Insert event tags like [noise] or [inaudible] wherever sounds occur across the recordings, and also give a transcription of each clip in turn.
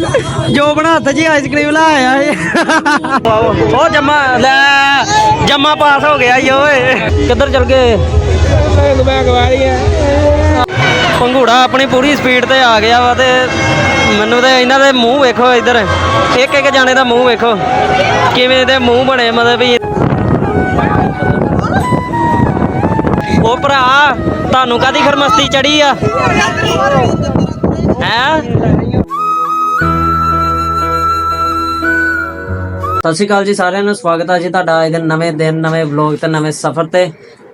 ਜੋ ਬਣਾ ਹੱਥ 'ਚ ਆਈਸਕ੍ਰੀਮ ਲਾ ਆਇਆ ਏ ਉਹ ਜਮਾ, ਲੈ, ਜਮਾ ਪਾਸ ਹੋ ਗਿਆ ਈ ਓਏ। ਕਿੱਧਰ ਚਲ ਗਏ? ਪੰਘੂੜਾ ਆਪਣੀ ਪੂਰੀ ਸਪੀਡ ਤੇ ਆ ਗਿਆ ਵਾ ਤੇ ਮੈਨੂੰ ਤੇ ਇਹਨਾਂ ਦੇ ਮੂੰਹ ਵੇਖੋ ਇੱਧਰ। ਇੱਕ ਇੱਕ ਜਾਣੇ ਦਾ ਮੂੰਹ ਵੇਖੋ। ਕਿਵੇਂ ਦੇ ਮੂੰਹ ਬਣੇ, ਮਤਲਬ ਵੀ ਉਹ ਭਰਾ, ਤੁਹਾਨੂੰ ਕਾਦੀ ਖਰਮਸਤੀ ਚੜੀ ਆ? ਹੈ? ਸਤਿ ਸ਼੍ਰੀ ਅਕਾਲ ਜੀ ਸਾਰਿਆਂ ਨੂੰ, ਸਵਾਗਤ ਹੈ ਜੀ ਤੁਹਾਡਾ ਇਹਦੇ ਨਵੇਂ ਦਿਨ, ਨਵੇਂ ਵਲੌਗ ਤੇ ਨਵੇਂ ਸਫ਼ਰ ਤੇ।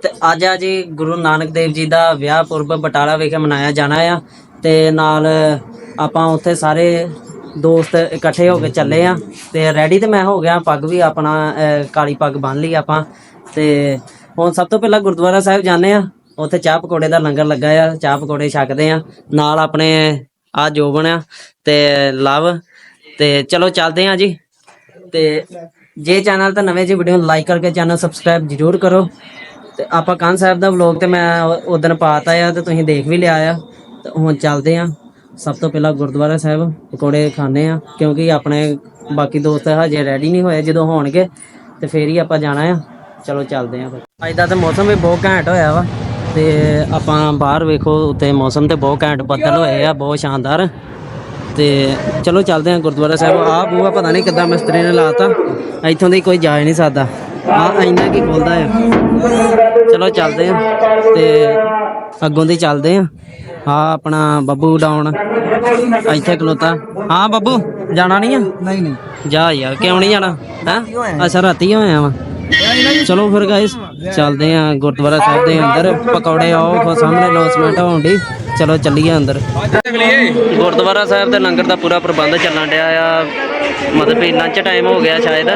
ਤੇ ਅੱਜ ਆ ਜੀ ਗੁਰੂ ਨਾਨਕ ਦੇਵ ਜੀ ਦਾ ਵਿਆਹ ਪੁਰਬ ਬਟਾਲਾ ਵਿਖੇ ਮਨਾਇਆ ਜਾਣਾ ਆ। ਤੇ ਨਾਲ ਆਪਾਂ ਉੱਥੇ ਸਾਰੇ ਦੋਸਤ ਇਕੱਠੇ ਹੋ ਕੇ ਚੱਲੇ ਆ। ਤੇ ਰੈਡੀ ਤੇ ਮੈਂ ਹੋ ਗਿਆ, ਪੱਗ ਵੀ ਆਪਣਾ ਕਾਲੀ ਪੱਗ ਬੰਨ ਲਈ ਆਪਾਂ। ਤੇ ਹੁਣ ਸਭ ਤੋਂ ਪਹਿਲਾਂ ਗੁਰਦੁਆਰਾ ਸਾਹਿਬ ਜਾਂਦੇ ਆ। ਉੱਥੇ ਚਾਹ ਪਕੌੜੇ ਦਾ ਲੰਗਰ ਲੱਗਾ ਆ, ਚਾਹ ਪਕੌੜੇ ਛਕਦੇ ਆ। ਨਾਲ ਆਪਣੇ ਆ ਜੋਬਨ ਆ ਤੇ ਲਵ। ਤੇ ਚਲੋ ਚੱਲਦੇ ਆ ਜੀ। ਤੇ ਜੇ ਚੈਨਲ ਤੇ ਨਵੇਂ ਜੀ ਵੀਡੀਓ ਨੂੰ ਲਾਈਕ ਕਰਕੇ ਚੈਨਲ ਸਬਸਕ੍ਰਾਈਬ ਜਰੂਰ ਕਰੋ। ਤੇ ਆਪਾਂ ਕੰਨ ਸਾਹਿਬ ਦਾ ਵਲੌਗ ਤੇ ਮੈਂ ਉਦੋਂ ਪਾਤਾ ਆ ਤੇ ਤੁਸੀਂ ਦੇਖ ਵੀ ਲਿਆ ਆ। ਤੇ ਹੁਣ ਚੱਲਦੇ ਆ। ਸਭ ਤੋਂ ਪਹਿਲਾਂ ਗੁਰਦੁਆਰਾ ਸਾਹਿਬ ਪਕੌੜੇ ਖਾਣੇ ਆ, ਕਿਉਂਕਿ ਆਪਣੇ ਬਾਕੀ ਦੋਸਤ ਹਜੇ ਰੈਡੀ ਨਹੀਂ ਹੋਏ, ਜਦੋਂ ਹੋਣਗੇ ਤੇ ਫੇਰ ਹੀ ਆਪਾਂ ਜਾਣਾ ਆ। ਚਲੋ ਚੱਲਦੇ ਆ ਫਿਰ। ਅੱਜ ਦਾ ਤੇ ਮੌਸਮ ਵੀ ਬਹੁਤ ਘੈਂਟ ਹੋਇਆ ਵਾ। ਤੇ ਆਪਾਂ ਬਾਹਰ ਵੇਖੋ, ਉੱਤੇ ਮੌਸਮ ਤੇ ਬਹੁਤ ਘੈਂਟ ਬੱਦਲ ਹੋਏ ਆ, ਬਹੁਤ ਸ਼ਾਨਦਾਰ। ਤੇ ਚਲੋ ਚੱਲਦੇ ਹਾਂ ਗੁਰਦੁਆਰਾ ਸਾਹਿਬ। ਆ ਬੂਆ ਪਤਾ ਨਹੀਂ ਕਿੱਦਾਂ ਮਿਸਤਰੀ ਨੇ ਲਾਤਾ। ਇੱਥੋਂ ਦੀ ਕੋਈ ਜਾ ਹੀ ਨਹੀਂ ਸਕਦਾ। ਆ ਇੰਨਾ ਕੀ ਖੋਲਦਾ ਆ। ਚਲੋ ਚੱਲਦੇ ਹਾਂ ਤੇ ਅੱਗੋਂ ਦੀ ਚੱਲਦੇ ਹਾਂ। ਆ ਆਪਣਾ ਬੱਬੂ ਡਾਉਣ ਇੱਥੇ ਖਲੋਤਾ। ਹਾਂ ਬੱਬੂ ਜਾਣਾ ਨਹੀਂ ਆ? ਨਹੀਂ ਨਹੀਂ। ਜਾ ਯਾਰ ਕਿਉਂ ਨਹੀਂ ਜਾਣਾ? ਹੈ? ਅੱਛਾ ਰਾਤੀ ਹੋਇਆ ਵਾ। ਚਲੋ ਫਿਰ ਗਾਇਸ ਚੱਲਦੇ ਆ ਗੁਰਦੁਆਰਾ ਸਾਹਿਬ ਦੇ ਅੰਦਰ। ਪਕੌੜੇ ਆਓ ਸਾਹਮਣੇ ਲੋਸਮੈਂਟ ਹੋਣ ਦੀ ਚਲੋ ਚੱਲੀਏ ਅੰਦਰ। ਗੁਰਦੁਆਰਾ ਸਾਹਿਬ ਦੇ ਲੰਗਰ ਦਾ ਪੂਰਾ ਪ੍ਰਬੰਧ ਚੱਲਣ ਡਿਆ ਆ। ਮਤਲਬ ਵੀ ਲੰਚ ਟਾਈਮ ਹੋ ਗਿਆ ਸ਼ਾਇਦ।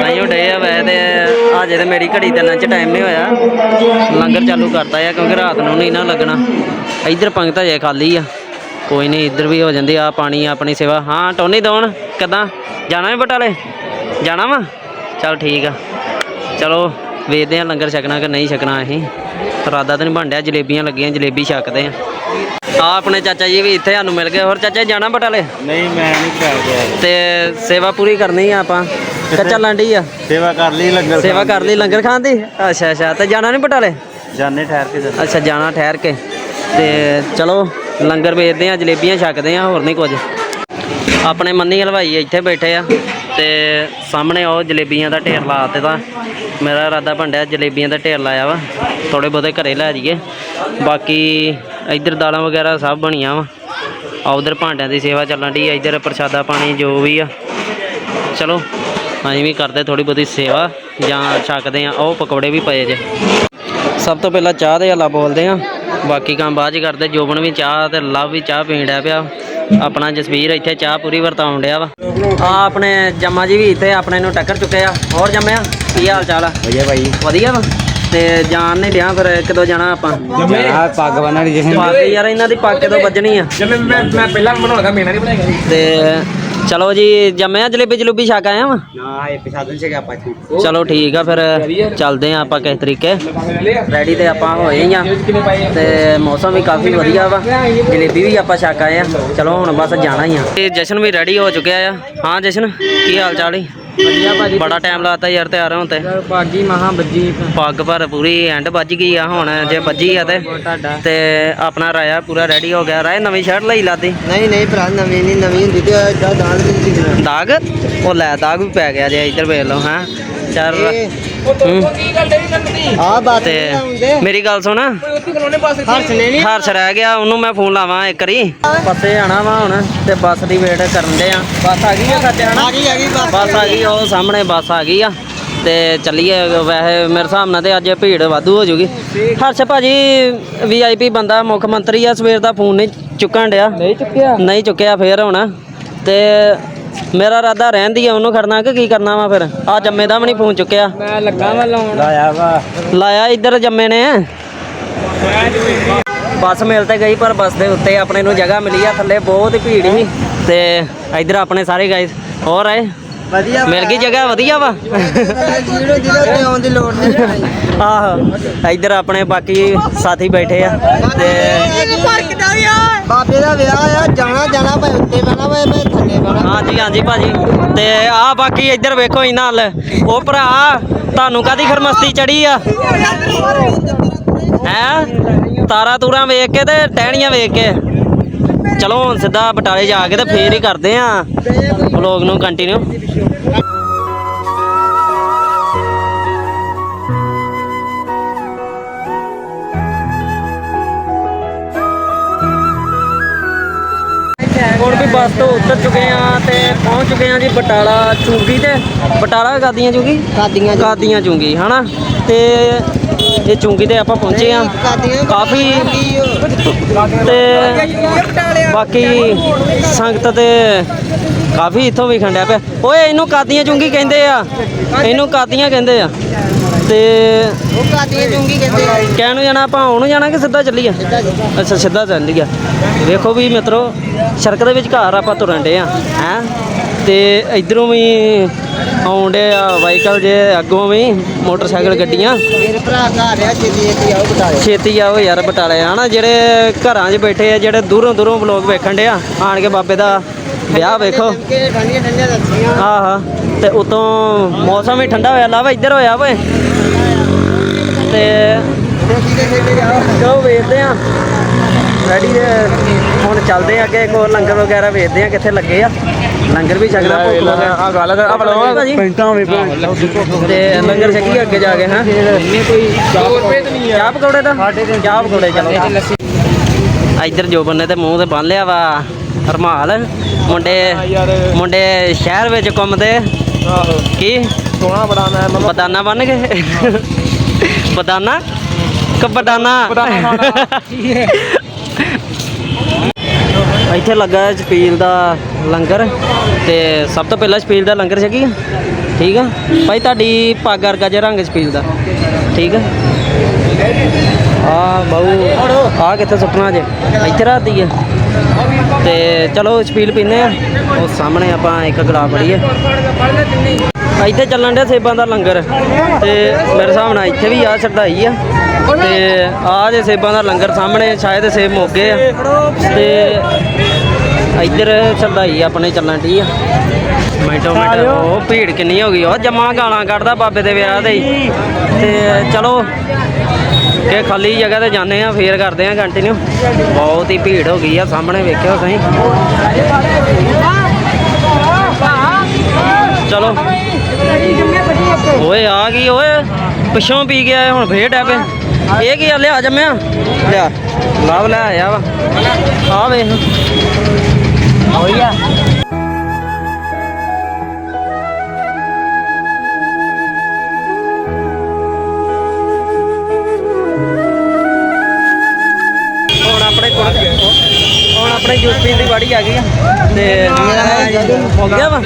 ਤਾਈਓ ਡੇ ਆ ਵੈਸੇ ਤੇ ਅਜੇ ਤੇ ਮੇਰੀ ਘੜੀ ਤੇ ਲੰਚ ਟਾਈਮ ਨਹੀਂ ਹੋਇਆ। ਲੰਗਰ ਚਾਲੂ ਕਰਤਾ ਆ ਕਿਉਂਕਿ ਰਾਤ ਨੂੰ ਨਹੀਂ ਨਾ ਲੱਗਣਾ। ਇੱਧਰ ਪੰਗਤ ਹਜੇ ਖਾਲੀ ਆ। ਕੋਈ ਨਹੀਂ, ਇੱਧਰ ਵੀ ਹੋ ਜਾਂਦੀ ਆ ਪਾਣੀ, ਆਪਣੀ ਸੇਵਾ। ਹਾਂ, ਟੋਨੀ, ਦੋਣ, ਕਿੱਦਾਂ? ਜਾਣਾ ਹੈ ਬਟਾਲੇ? ਜਾਣਾ ਵਾ? ਚਲ ਠੀਕ ਆ। ਚਲੋ ਵੇਖਦੇ ਆ ਲੰਗਰ ਛਕਣਾ ਕਿ ਨਹੀਂ ਛਕਣਾ ਅਸੀਂ। ਇਰਾਦਾ ਤਾਂ ਨਹੀਂ ਬਣ ਜਲੇਬੀਆਂ ਲੱਗੀਆਂ ਜਲੇਬੀ ਛਕਦੇ ਆ ਆ ਆਪਣੇ ਚਾਚਾ ਜੀ ਵੀ ਇੱਥੇ ਸਾਨੂੰ ਮਿਲ ਗਏ। ਹੋਰ ਚਾਚਾ ਜੀ ਜਾਣਾ ਬਟਾਲੇ? ਨਹੀਂ ਮੈਂ ਨਹੀਂ ਕਰ ਗਿਆ। ਤੇ ਸੇਵਾ ਪੂਰੀ ਕਰਨੀ ਆ ਆਪਾਂ? ਕਿ ਚੱਲਣ ਡਈ ਆ? ਸੇਵਾ ਕਰ ਲਈ ਲੰਗਰ ਸੇਵਾ ਕਰ ਲਈ ਲੰਗਰ ਖਾਣ ਦੀ? ਅੱਛਾ ਅੱਛਾ। ਤੇ ਜਾਣਾ ਨਹੀਂ ਬਟਾਲੇ? ਜਾਣੇ ਠਹਿਰ ਕੇ ਚੱਲ ਅੱਛਾ ਜਾਣਾ ਠਹਿਰ ਕੇ। ਤੇ ਚਲੋ ਲੰਗਰ ਵੇਚਦੇ ਆ ਜਲੇਬੀਆਂ ਛਕਦੇ ਆ ਹੋਰ ਨਹੀਂ ਕੁਝ। ਆਪਣੇ ਮੰਨੀ ਹਲਵਾਈ ਇੱਥੇ ਬੈਠੇ ਆ। ਤੇ ਸਾਹਮਣੇ ਉਹ ਜਲੇਬੀਆਂ ਦਾ ਢੇਰ ਲਾ ਦਿੱਤਾ। ਮੇਰਾ ਇਰਾਦਾ ਭੰਡਿਆ ਜਲੇਬੀਆਂ ਦਾ ਢੇਰ ਲਾਇਆ ਵਾ। ਥੋੜੇ ਬਹੁਤੇ ਘਰੇ ਲੈ ਜਾਈਏ। ਬਾਕੀ ਇੱਧਰ ਦਾਲਾਂ ਵਗੈਰਾ ਸਭ ਬਣੀਆਂ ਵਾ। ਆ ਉਧਰ ਭਾਂਡਿਆਂ ਦੀ ਸੇਵਾ ਚੱਲਣ ਦੀ ਇੱਧਰ ਪ੍ਰਸ਼ਾਦਾ ਪਾਣੀ ਜੋ ਵੀ ਆ। ਚਲੋ, ਅਸੀਂ ਵੀ ਕਰਦੇ ਥੋੜੀ ਬਹੁਤੀ ਸੇਵਾ ਜਾਂ ਛਕਦੇ ਆ। ਉਹ ਪਕੌੜੇ ਵੀ ਪਏ ਜੇ। ਸਭ ਤੋਂ ਪਹਿਲਾਂ ਚਾਹ ਦੇ ਹੱਲਾ ਬੋਲਦੇ ਆ। ਬਾਕੀ ਕੰਮ ਬਾਅਦ ਚ ਕਰਦੇ। ਜੋਬਨ ਵੀ ਚਾਹ ਤੇ ਲਵ ਵੀ ਚਾਹ ਪੀਣ ਡਿਆ ਪਿਆ। ਆਪਣਾ ਜਸਵੀਰ ਇੱਥੇ ਚਾਹ ਪੂਰੀ ਵਰਤਾਉਣ ਡਿਆ ਵਾ। ਆ ਆਪਣੇ ਜੰਮਾ ਜੀ ਵੀ ਇੱਥੇ ਆਪਣੇ ਨੂੰ ਟੱਕਰ ਚੁੱਕੇ ਆ। ਹੋਰ ਜੰਮਿਆ? ਕੀ ਹਾਲ ਚਾਲ ਆ? ਵਧੀਆ ਭਾਈ। ਵਧੀਆ ਵਾ? ਤੇ ਜਾਣ ਨਹੀਂ ਡਿਆ ਫਿਰ ਕਦੋਂ ਜਾਣਾ ਆਪਾਂ? ਜਾਣਾ ਪੱਗ ਬੰਨਣ ਜਿਸ ਪੱਗ ਯਾਰ ਇਹਨਾਂ ਦੀ ਪੱਗ ਕਦੋਂ ਵੱਜਣੀ ਆ? ਜਦ ਮੈਂ ਪਹਿਲਾਂ ਬਣਾਉਣਾ ਮੇਨਾ ਨਹੀਂ ਬਣਾਏਗਾ ਤੇ ਚਲੋ ਜੀ ਜੰਮਿਆ ਜਲੇਬੀ ਜਲੂਬੀ ਛਕ ਆਇਆ ਵਾ? ਨਾ ਇਹ ਪਿਛਾਦਨ ਚ ਗਿਆ ਪਾਛੂ ਚਲੋ ਠੀਕ ਆ ਫਿਰ ਚੱਲਦੇ ਆ ਆਪਾਂ ਕਿਸ ਤਰੀਕੇ। ਰੈਡੀ ਤੇ ਆਪਾਂ ਹੋਏ ਹੀ ਆ। ਤੇ ਮੌਸਮ ਵੀ ਕਾਫੀ ਵਧੀਆ ਵਾ। ਜਲੇਬੀ ਵੀ ਆਪਾਂ ਛਕ ਆਏ ਆ। ਚਲੋ ਹੁਣ ਬਸ ਜਾਣਾ ਹੀ ਆ। ਤੇ ਜਸ਼ਨ ਵੀ ਰੈਡੀ ਹੋ ਚੁੱਕਿਆ ਆ। ਹਾਂ ਜਸ਼ਨ ਕੀ ਹਾਲ ਚਾਲ ਈ? ਵਧੀਆ ਭਾਜੀ ਬੜਾ ਟਾਈਮ ਲਾਤਾ ਯਾਰ ਤਿਆਰ ਹੋਣ ਤੇ। ਪਾਗੀ ਮਹਾ ਬੱਜੀ ਪੱਗ ਪਰ ਪੂਰੀ ਐਂਡ ਵੱਜ ਗਈ ਆ ਹੁਣ ਜੇ ਵੱਜੀ ਆ ਤੇ। ਤੁਹਾਡਾ। ਤੇ ਆਪਣਾ ਰਾਇਆ ਪੂਰਾ ਰੈਡੀ ਹੋ ਗਿਆ। ਰਾਏ ਨਵੀਂ ਸ਼ਰਟ ਲਈ ਲਾਦੀ ਨਹੀਂ ਨਹੀਂ ਭਰਾ ਨਵੀਂ ਨਹੀਂ ਨਵੀਂ ਹੁੰਦੀ ਤੇ ਵੀ ਨਹੀਂ ਦਾਗ ਉਹ ਲੈ ਦਾਗ ਵੀ ਪੈ ਗਿਆ ਜੇ ਇੱਧਰ ਵੇਖ ਲਓ ਹਾਂ। ਚੱਲ। ਆ ਬਾਤ ਤੇ ਮੇਰੀ ਗੱਲ ਸੁਣ। ਹਰਸ਼ ਰਹਿ ਗਿਆ ਉਹਨੂੰ ਮੈਂ ਫੋਨ ਲਾਵਾਂ ਇੱਕ ਵਾਰੀ। ਬੱਸੇ ਆਣਾ ਵਾ ਹੁਣ ਤੇ ਬੱਸ ਦੀ ਵੇਟ ਕਰਨ ਦੇ ਆ। ਬੱਸ ਆ ਗਈ ਆ ਸੱਚ ਹਨਾ? ਆ ਗਈ ਆ ਗਈ ਬਸ ਬੱਸ ਆ ਗਈ। ਉਹ ਸਾਹਮਣੇ ਬੱਸ ਆ ਗਈ ਆ। ਤੇ ਚੱਲੀਏ ਵੈਸੇ ਮੇਰੇ ਹਿਸਾਬ ਨਾਲ ਤੇ ਅੱਜ ਭੀੜ ਵਾਧੂ ਹੋ ਜੂਗੀ। ਹਰਸ਼ ਭਾਜੀ ਵੀਆਈਪੀ ਬੰਦਾ ਮੁੱਖ ਮੰਤਰੀ ਆ ਸਵੇਰ ਦਾ ਫੋਨ ਨਹੀਂ ਚੁੱਕਣ ਡਿਆ। ਨਹੀਂ ਚੁੱਕਿਆ? ਨਹੀਂ ਚੁੱਕਿਆ ਫੇਰ ਹੁਣ। ਤੇ ਮੇਰਾ ਇਰਾਦਾ ਰਹਿੰਦੀ ਆ ਉਹਨੂੰ ਖੜਨਾ ਕਿ ਕੀ ਕਰਨਾ ਵਾ ਫਿਰ? ਆ ਜੰਮੇ ਦਾ ਵੀ ਨਹੀਂ ਫੋਨ ਚੁੱਕਿਆ। ਮੈਂ ਲੱਗਾ ਵਾ ਲਾਉਣ। ਲਾਇਆ ਵਾ। ਲਾਇਆ ਇੱਧਰ ਜੰਮੇ ਨੇ। ਬੱਸ ਮਿਲ ਤੇ ਗਈ ਪਰ ਬੱਸ ਦੇ ਉੱਤੇ ਆਪਣੇ ਨੂੰ ਜਗ੍ਹਾ ਮਿਲੀ ਆ ਥੱਲੇ ਬਹੁਤ ਭੀੜ ਸੀ। ਤੇ ਇੱਧਰ ਆਪਣੇ ਸਾਰੇ ਗਾਇਸ ਹੋਰ ਆਏ। ਵਧੀਆ ਮਿਲ ਗਈ ਜਗ੍ਹਾ ਵਧੀਆ ਵਾ। ਤਾਂ ਉੱਤੇ ਆਉਣ ਦੀ ਲੋੜ ਨਹੀਂ ਆਹੋ ਇੱਧਰ ਆਪਣੇ ਬਾਕੀ ਸਾਥੀ ਬੈਠੇ ਆ ਤੇ ਬਾਬੇ ਦਾ ਵਿਆਹ ਆ ਜਾਣਾ ਜਾਣਾ ਭਾਵੇਂ ਉੱਤੇ ਬਹਿਣਾ ਭਾਵੇਂ ਭਾਵੇਂ ਥੱਲੇ ਬਹਿਣਾ। ਹਾਂਜੀ ਹਾਂਜੀ ਭਾਜੀ। ਤੇ ਆ ਬਾਕੀ ਇੱਧਰ ਵੇਖੋ ਇਹਨਾਂ ਨਾਲ ਉਹ ਭਰਾ ਤੁਹਾਨੂੰ ਕਾਦੀ ਖਰਮਸਤੀ ਚੜੀ ਆ? ਹੈ? ਤਾਰਾ ਤੂਰਾ ਵੇਖ ਕੇ ਤੇ ਟਹਿਣੀਆਂ ਵੇਖ ਕੇ। ਚਲੋ ਹੁਣ ਸਿੱਧਾ ਬਟਾਲੇ ਜਾ ਕੇ ਤੇ ਫੇਰ ਹੀ ਕਰਦੇ ਆ ਵਲੋਗ ਨੂੰ ਕੰਟੀਨਿਊ ਹੁਣ ਵੀ ਬੱਸ ਤੋਂ ਉਤਰ ਚੁੱਕੇ ਆ ਤੇ ਪਹੁੰਚ ਚੁੱਕੇ ਆ ਜੀ ਬਟਾਲਾ ਚੁੰਗੀ ਤੇ। ਬਟਾਲਾ ਕਾਦੀਆਂ ਚੁੰਗੀ? ਕਾਦੀਆਂ ਕਾਦੀਆਂ ਚੁੰਗੀ ਹਨਾ? ਤੇ ਇਹ ਚੁੰਗੀ ਤੇ ਆਪਾਂ ਪਹੁੰਚੇ ਆ ਕਾਫੀ ਤੇ ਬਾਕੀ ਸੰਗਤ ਤੇ ਕਾਫੀ ਇੱਥੋਂ ਵੀ ਖੰਡਿਆ ਪਿਆ। ਓਏ ਇਹਨੂੰ ਕਾਦੀਆਂ ਚੁੰਗੀ ਕਹਿੰਦੇ ਆ। ਇਹਨੂੰ ਕਾਦੀਆਂ ਕਹਿੰਦੇ ਆ। ਤੇ ਉਹ ਕਾਦੀਆਂ ਚੁੰਗੀ ਕਹਿੰਦੇ ਆ। ਕਹਿਣ ਨੂੰ ਜਾਣਾ ਆਪਾਂ ਉਹਨੂੰ ਜਾਣਾ ਕਿ ਸਿੱਧਾ ਚੱਲੀਏ? ਅੱਛਾ ਸਿੱਧਾ ਚੱਲ ਗਿਆ ਵੇਖੋ ਵੀ ਮਿੱਤਰੋ ਸੜਕ ਦੇ ਵਿੱਚ ਘਰ ਆਪਾਂ ਤੁਰਨ ਡੇ ਆ ਹੈ? ਤੇ ਇਧਰੋਂ ਵੀ ਆਉਂਦੇ ਆ ਵਾਹੀਕਲ ਜੇ ਅੱਗੋਂ ਵੀ ਮੋਟਰਸਾਈਕਲ ਗੱਡੀਆਂ। ਮੇਰੇ ਭਰਾ ਘਰ ਆ ਛੇਤੀ ਛੇਤੀ ਆਓ ਬਟਾਲੇ। ਛੇਤੀ ਆਓ ਯਾਰ ਬਟਾਲੇ। ਹਨਾ ਜਿਹੜੇ ਘਰਾਂ 'ਚ ਬੈਠੇ ਆ ਜਿਹੜੇ ਦੂਰੋਂ ਦੂਰੋਂ ਵਲੋਗ ਵੇਖਣ ਡੇ ਆ ਆਣ ਕੇ ਬਾਬੇ ਦਾ ਵਿਆਹ ਵੇਖੋ। ਠੰਡੀਆਂ ਠੰਡੀਆਂ ਦੱਸੀਆਂ। ਆਹਾ ਤੇ ਉਤੋਂ ਮੌਸਮ ਵੀ ਠੰਡਾ ਹੋਇਆ। ਲਾਵਾ ਇੱਧਰ ਹੋਇਆ ਓਏ। ਤੇ ਦੇ ਚਲੋ ਵੇਖਦੇ ਆ। ਰੈਡੀ ਹੁਣ ਚੱਲਦੇ ਆ ਅੱਗੇ ਇੱਕ ਹੋਰ ਲੰਗਰ ਵਗੈਰਾ ਵੇਖਦੇ ਆ ਕਿੱਥੇ ਲੱਗੇ ਆ। ਲੰਗਰ ਵੀ ਛਕਣਾ ਭੁੱਖ ਲੱਗਾ। ਆ ਗੱਲ ਕਰ ਆ ਬਲਵਾ ਪੈਂਟਾਂ ਵੇ ਤੇ ਲੰਗਰ ਛਕੀ ਅੱਗੇ ਜਾ ਕੇ ਹਾਂ। ਕੋਈ ਚਾਹ ਪਕੌੜੇ ਦਾ ਚਾਹ ਪਕੌੜੇ ਚਲੋ। ਇੱਧਰ ਜੋ ਬੰਨੇ ਤੇ ਮੂੰਹ ਤੇ ਬੰਨ ਲਿਆ ਵਾ ਰਮਾਲ। ਮੁੰਡੇ ਮੁੰਡੇ ਸ਼ਹਿਰ ਵਿੱਚ ਘੁੰਮਦੇ। ਆਹੋ। ਕੀ? ਸੋਹਣਾ ਬੜਾ ਮੈਂ ਮਮਾ। ਬਦਾਨਾ ਬਣ ਗਏ ਬਦਾਨਾ? ਕਿ ਬਦਾਨਾ? [laughs] ਇੱਥੇ ਲੱਗਾ ਚਪੀਲ ਦਾ ਲੰਗਰ ਤੇ ਸਭ ਤੋਂ ਪਹਿਲਾਂ ਛਪੀਲ ਦਾ ਲੰਗਰ ਛਕੀ ਠੀਕ ਆ? ਭਾਈ ਤੁਹਾਡੀ ਪੱਗ ਵਰਗਾ ਜਿਹਾ ਰੰਗ ਛਪੀਲ ਦਾ। ਠੀਕ ਆ? ਆ ਬਾਊ, ਆ ਕਿੱਥੇ ਸੁੱਟਣਾ ਜੇ? ਇੱਥੇ ਰਾਤ ਦੀ ਹੈ ਤੇ ਚਲੋ ਛਪੀਲ ਪੀਨੇ ਆ। ਉਹ ਸਾਹਮਣੇ ਆਪਾਂ ਇੱਕ ਗਲਾਸ ਫੜੀਏ ਇੱਥੇ ਚੱਲਣ ਡਿਆ ਸੇਬਾਂ ਦਾ ਲੰਗਰ। ਤੇ ਮੇਰੇ ਹਿਸਾਬ ਨਾਲ ਇੱਥੇ ਵੀ ਆ ਚੜਾਈ ਆ। ਤੇ ਆ ਜੇ ਸੇਬਾਂ ਦਾ ਲੰਗਰ ਸਾਹਮਣੇ ਸ਼ਾਇਦ ਸੇਬ ਮੋਗੇ ਆ। ਤੇ ਇੱਧਰ ਚੜਾਈ ਆਪਣੇ ਚੱਲਣ ਦੀ ਆ। ਮਿੰਟੋ ਮਿੰਟ ਉਹ ਭੀੜ ਕਿੰਨੀ ਹੋ ਗਈ? ਉਹ ਜਮਾ ਗਾਲਾਂ ਕੱਢਦਾ ਬਾਬੇ ਦੇ ਵਿਆਹ ਦੇ ਹੀ। ਤੇ ਚਲੋ ਕਿ ਖਾਲੀ ਜਗ੍ਹਾ ਤੇ ਜਾਂਦੇ ਆ ਫੇਰ ਕਰਦੇ ਆ ਕੰਟੀਨਿਊ ਬਹੁਤ ਹੀ ਭੀੜ ਹੋ ਗਈ ਆ ਸਾਹਮਣੇ ਵੇਖਿਓ ਸਹੀ ਚਲੋ। ਓਏ ਆ ਗਈ ਓਏ। ਪਿੱਛੋਂ ਪੀ ਗਿਆ ਇਹ, ਹੁਣ ਫੇਰ ਡੈ ਪਏ। ਇਹ ਕੀ ਆ ਲਿਆ ਜੰਮਿਆ? ਲਿਆ। ਲਵ ਲੈ ਆਇਆ ਵਾ। ਆ ਵੇਖ। ਹੋਈ ਆ। ਹੁਣ ਆਪਣੇ ਕੋਲ ਹੁਣ ਆਪਣੇ ਯੂਪੀ ਦੀ ਵਾੜੀ ਆ ਗਈ ਆ। ਤੇ ਹੋ ਗਿਆ ਵਾ।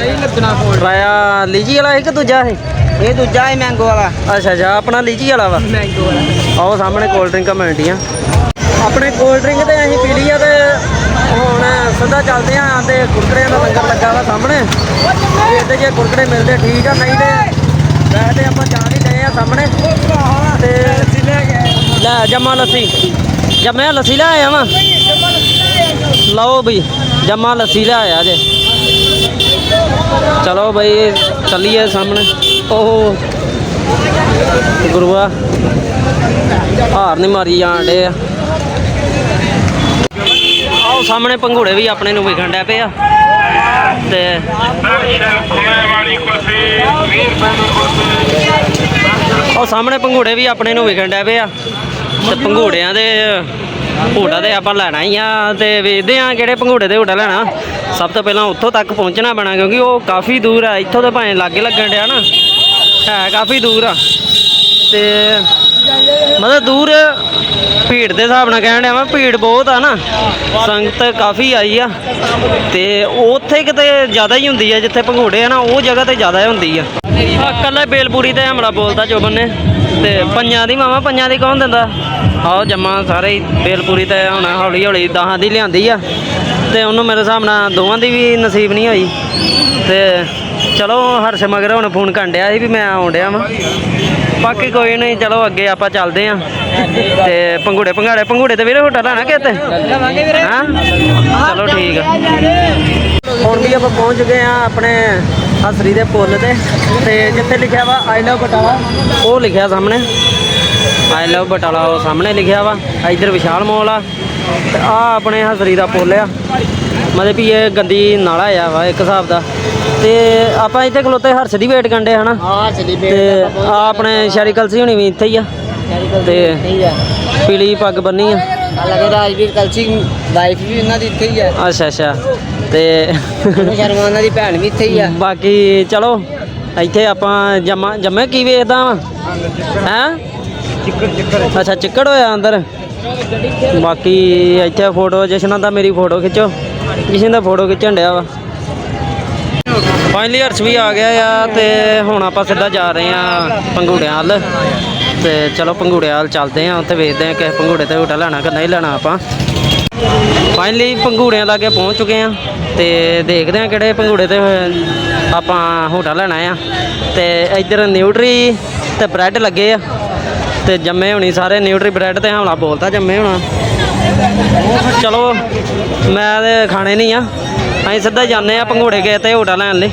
ਰਾਇਆ ਲੀਜੀ ਵਾਲਾ ਹੈ ਕਿ ਦੂਜਾ ਹੈ ਇਹ ਦੂਜਾ ਹੈ ਮੈਂਗੋ ਵਾਲਾ। ਅੱਛਾ ਅੱਛਾ ਆਪਣਾ ਲੀਜੀ ਵਾਲਾ ਵਾ? ਮੈਂਗੋ ਵਾਲਾ। ਆਓ ਸਾਹਮਣੇ ਕੋਲਡ ਡਰਿੰਕਾਂ ਮਿਲਦੀਆਂ। ਆਪਣੇ ਕੋਲਡ ਡਰਿੰਕ ਤੇ ਅਸੀਂ ਪੀ ਲਈ ਆ ਤੇ ਹੁਣ ਸਿੱਧਾ ਚੱਲਦੇ ਆਂ ਤੇ ਕੁਰਕੜਿਆਂ ਦਾ ਲੰਗਰ ਲੱਗਾ ਵਾ ਸਾਹਮਣੇ। ਜੇ ਇਹਦੇ ਜੇ ਕੁਰਕੜੇ ਮਿਲਦੇ ਠੀਕ ਆ ਨਹੀਂ ਤੇ ਵੈਸੇ ਆਪਾਂ ਜਾਣ ਹੀ ਡਏ ਆ ਸਾਹਮਣੇ। ਤੇ ਲੈ ਜਮਾ ਲੱਸੀ। ਜਮਿਆ ਲੱਸੀ ਲੈ ਆਇਆ ਵਾ? ਲਓ ਬਈ ਜਮਾ ਲੱਸੀ ਲੈ ਆਇਆ ਜੇ। ਚਲੋ ਬਈ ਚੱਲੀਏ ਸਾਹਮਣੇ। ਉਹ ਗੁਰੂਆ, ਹਾਰ ਨਹੀਂ ਮਾਰੀ ਜਾਣ ਡੇ ਆ। ਆਓ ਸਾਹਮਣੇ ਪੰਘੂੜੇ ਵੀ ਆਪਣੇ ਨੂੰ ਵਿਖਣ ਡੈ ਪਏ ਆ। ਤੇ ਉਹ ਸਾਹਮਣੇ ਪੰਘੂੜੇ ਵੀ ਆਪਣੇ ਨੂੰ ਵਿਖਣ ਡੈ ਪਏ ਆ। ਤੇ ਪੰਘੂੜਿਆਂ ਦੇ ਝੂਟਾ ਤੇ ਆਪਾਂ ਲੈਣਾ ਹੀ ਆ ਤੇ ਵੇਖਦੇ ਆ ਕਿਹੜੇ ਪੰਘੂੜੇ ਦੇ ਝੂਟਾ ਲੈਣਾ। ਸਭ ਤੋਂ ਪਹਿਲਾਂ ਉੱਥੋਂ ਤੱਕ ਪਹੁੰਚਣਾ ਪੈਣਾ ਕਿਉਂਕਿ ਉਹ ਕਾਫੀ ਦੂਰ ਆ। ਇੱਥੋਂ ਤੇ ਭਾਵੇਂ ਲਾਗੇ ਲੱਗਣ ਡਿਆ ਨਾ। ਹੈ, ਕਾਫੀ ਦੂਰ ਆ। ਤੇ ਮਤਲਬ ਦੂਰ ਭੀੜ ਦੇ ਹਿਸਾਬ ਨਾਲ ਕਹਿਣ ਡਿਆ ਮੈਂ ਭੀੜ ਬਹੁਤ ਆ ਨਾ। ਸੰਗਤ ਕਾਫੀ ਆਈ ਆ। ਤੇ ਉੱਥੇ ਕਿਤੇ ਜ਼ਿਆਦਾ ਹੀ ਹੁੰਦੀ ਆ, ਜਿੱਥੇ ਭੰਗੂੜੇ ਆ ਨਾ, ਉਹ ਜਗ੍ਹਾ ਤੇ ਜ਼ਿਆਦਾ ਹੁੰਦੀ ਆ। ਆ ਕੱਲਾ ਬੇਲਪੂਰੀ ਤੇ ਹਮਲਾ ਬੋਲਦਾ ਜੋਬਨ ਨੇ। ਤੇ ਪੰਜਾਂ ਦੀ ਮਾਵਾ, ਪੰਜਾਂ ਦੀ ਕੌਣ ਦਿੰਦਾ? ਆਓ ਜੰਮਾ ਸਾਰੇ ਹੀ ਬੇਲਪੂਰੀ ਤੇ ਹੁਣ ਹੌਲੀ ਹੌਲੀ ਦਹਾਂ ਦੀ ਲਿਆਂਦੀ ਆ। ਤੇ ਉਹਨੂੰ ਮੇਰੇ ਹਿਸਾਬ ਨਾਲ ਦੋਵਾਂ ਦੀ ਵੀ ਨਸੀਬ ਨਹੀਂ ਹੋਈ। ਤੇ ਚਲੋ ਹਰਸ਼ ਮਗਰ ਹੁਣ ਫੋਨ ਕਰਨ ਡਿਆ ਸੀ ਵੀ ਮੈਂ ਆਉਣ ਡਿਆ ਵਾਂ। ਬਾਕੀ ਕੋਈ ਨਹੀਂ ਚਲੋ ਅੱਗੇ ਆਪਾਂ ਚੱਲਦੇ ਆਂ। ਤੇ ਪੰਗੂੜੇ ਪੰਗਾੜੇ ਪੰਗੂੜੇ ਤੇ ਵੀਰੇ ਹੋਟਲ ਆਣਾ ਕਿਤੇ? ਲਵਾਂਗੇ ਵੀਰੇ। ਹਾਂ? ਚਲੋ ਠੀਕ ਆ। ਹੁਣ ਵੀ ਆਪਾਂ ਪਹੁੰਚ ਚੁੱਕੇ ਆ ਆਪਣੇ ਹਸਰੀ ਦੇ ਪੁੱਲ ਤੇ। ਤੇ ਜਿੱਥੇ ਲਿਖਿਆ ਵਾ ਆਈ ਲਵ ਬਟਾਲਾ। ਉਹ ਲਿਖਿਆ ਸਾਹਮਣੇ। ਆਈ ਲਵ ਬਟਾਲਾ ਉਹ ਸਾਹਮਣੇ ਲਿਖਿਆ ਵਾ। ਇੱਧਰ ਵਿਸ਼ਾਲ ਮੋਲ ਆ। ਤੇ ਆ ਆਪਣੇ ਹਸਰੀ ਦਾ ਪੁੱਲ ਆ। ਮਤਲਬ ਵੀ ਇਹ ਗੰਦੀ ਨਾਲਾ ਆ ਵਾ ਇੱਕ ਹਿਸਾਬ ਦਾ। ਤੇ ਆਪਾਂ ਇੱਥੇ ਖਲੋਤੇ ਹਰਸ਼ ਦੀ ਵੇਟ ਕਰਦੇ ਹਨਾ? ਹਾਂ ਚਲੀ ਬੇ ਤੇ ਆ ਆਪਣੇ ਸ਼ੈਰੀ ਕਲਸੀ ਹੋਣੀ ਵੀ ਇੱਥੇ ਹੀ ਆ। ਤੇ ਪੀਲੀ ਪੱਗ ਬੰਨੀ ਆ। ਹਾਲਾਂਕਿ ਰਾਜਵੀਰ ਕਲਸੀ ਵਾਈਫ ਵੀ ਉਹਨਾਂ ਦੀ ਇੱਥੇ ਹੀ ਹੈ ਅੱਛਾ ਅੱਛਾ। ਤੇ ਸ਼ਰਮਾ ਉਹਨਾਂ ਦੀ ਭੈਣ ਵੀ ਇੱਥੇ ਹੀ ਹੈ ਬਾਕੀ ਚਲੋ ਇੱਥੇ ਆਪਾਂ ਜਮਾ ਜੰਮੇ ਕੀ ਵੇਖਦਾ ਵਾ? ਹੈ? ਚਿੱਕੜ ਚਿੱਕੜ ਅੱਛਾ ਚਿੱਕੜ ਹੋਇਆ ਅੰਦਰ। ਬਾਕੀ ਇੱਥੇ ਫੋਟੋ ਜਸ਼ਨਾਂ ਦਾ ਮੇਰੀ ਫੋਟੋ ਖਿੱਚੋ। ਜਸ਼ਨ ਦਾ ਫੋਟੋ ਖਿੱਚਣ ਡਿਆ ਵਾ। ਫਾਈਨਲੀ ਹਰਸ਼ ਵੀ ਆ ਗਿਆ ਆ ਤੇ ਹੁਣ ਆਪਾਂ ਸਿੱਧਾ ਜਾ ਰਹੇ ਆ ਪੰਗੂੜਿਆਂ ਵੱਲ। ਤੇ ਚਲੋ ਪੰਗੂੜਿਆਂ ਵੱਲ ਚੱਲਦੇ ਆ, ਉੱਥੇ ਵੇਖਦੇ ਆ ਕਿ ਪੰਗੂੜੇ ਤੇ ਹੋਟਲ ਲੈਣਾ ਕਿ ਨਹੀਂ ਲੈਣਾ ਆਪਾਂ। ਫਾਈਨਲੀ ਪੰਗੂੜਿਆਂ ਲਾਗੇ ਪਹੁੰਚ ਚੁੱਕੇ ਆ ਤੇ ਦੇਖਦੇ ਆ ਕਿਹੜੇ ਪੰਗੂੜੇ ਤੇ ਆਪਾਂ ਹੋਟਲ ਲੈਣਾ ਆ। ਤੇ ਇੱਧਰ ਨਿਊਟਰੀ ਤੇ ਬ੍ਰੈਡ ਲੱਗੇ ਆ। ਤੇ ਜੰਮੇ ਹੋਣੀ ਸਾਰੇ, ਨਿਊਟਰੀ ਬ੍ਰੈਡ ਤੇ ਹਮਲਾ ਬੋਲਦਾ ਜੰਮੇ ਹੋਣਾ। ਚਲੋ ਮੈਂ ਤੇ ਖਾਣੇ ਨਹੀਂ ਆ। ਅਸੀਂ ਸਿੱਧਾ ਜਾਂਦੇ ਆ ਪੰਗੂੜੇ ਗਏ ਤੇ ਹੋਟਲ ਲੈਣ ਲਈ।